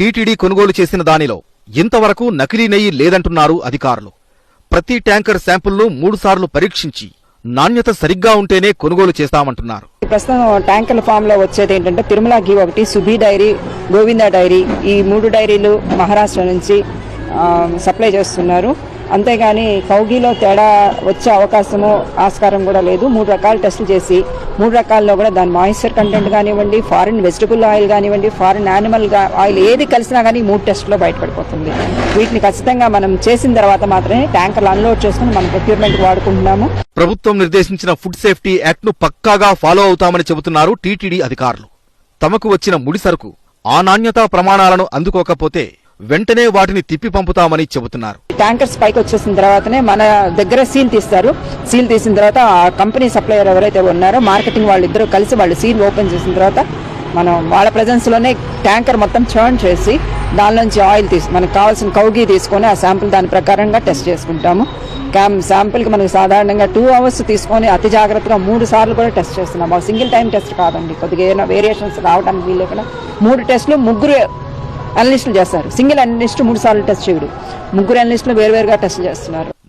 TTD కొనుగోలు చేసిన దానిలో ఇంతవరకు నకిలీ నెయ్యి లేదంటున్నారు అధికారులు. ప్రతి ట్యాంకర్ శాంపుల్ను మూడుసార్లు పరీక్షించి నాణ్యత సరిగ్గా ఉంటేనే కొనుగోలు చేస్తామంటున్నారు. ప్రస్తుతం ట్యాంకర్ల ఫామ్లో వచ్చేది ఏంటంటే తిరుమల గీ ఒకటి సుబీ డైరీ గోవింద డైరీ ఈ మూడు డైరీలు మహారాష్ట్ర నుంచి సప్లై చేస్తున్నారు. అంతేగాని కౌగిలో తేడా వచ్చే అవకాశము ఆస్కారం కూడా లేదు. మూడు రకాల టెస్టులు చేసి మూడు రకాల్లో కూడా దాని మాయిశ్చర్ కంటెంట్ కానివ్వండి ఫారిన్ వెజిటబుల్ ఆయిల్ కానివ్వండి ఫారిన్ యానిమల్ ఆయిల్ ఏది కలిసినా కానీ మూడు టెస్టులో బయటపడిపోతుంది. వీటిని ఖచ్చితంగా మనం చేసిన తర్వాత మాత్రమే ట్యాంకర్లు అన్లోడ్ చేసుకుని మనం ప్రొక్యూర్మెంట్ వాడుకుంటున్నాము. ప్రభుత్వం నిర్దేశించిన ఫుడ్ సేఫ్టీ యాక్ట్ను పక్కాగా ఫాలో అవుతామని చెబుతున్నారు టీటీడీ అధికారులు. తమకు వచ్చిన ముడి సరుకు ఆ నాణ్యతా ప్రమాణాలను అందుకోకపోతే వెంటనే వాటిని తిప్పి పంపుతామని చెబుతున్నారు. ట్యాంకర్స్ పైకి వచ్చేసిన తర్వాతనే మన దగ్గర సీల్ తీస్తారు. సీల్ తీసిన తర్వాత ఆ కంపెనీ సప్లయర్ ఎవరైతే ఉన్నారో మార్కెటింగ్ వాళ్ళిద్దరూ కలిసి వాళ్ళు సీల్ ఓపెన్ చేసిన తర్వాత మనం వాళ్ళ presence లోనే ట్యాంకర్ మొత్తం చర్న్ చేసి దానిలోంచి ఆయిల్ తీసి మనకు కావాల్సిన కౌగి తీసుకొని ఆ శాంపుల్ దాని ప్రకారంగా టెస్ట్ చేసుకుంటాము. క్యామ్ శాంపుల్కి మనకు సాధారణంగా టూ అవర్స్ తీసుకొని అతి జాగ్రత్తగా మూడు సార్లు కూడా టెస్ట్ చేస్తున్నాం. సింగిల్ టైం టెస్ట్ కాదండి. కొద్దిగా ఏమైనా వేరియేషన్స్ రావడానికి వీలు లేకుండా మూడు టెస్టులు ముగ్గురు అనలిస్టులు చేస్తారు. సింగిల్ అనలిస్ట్ మూడు సార్లు టెస్ట్ చేయడు. ముగ్గురు అనలిస్టులు వేరువేరుగా టెస్ట్ చేస్తున్నారు.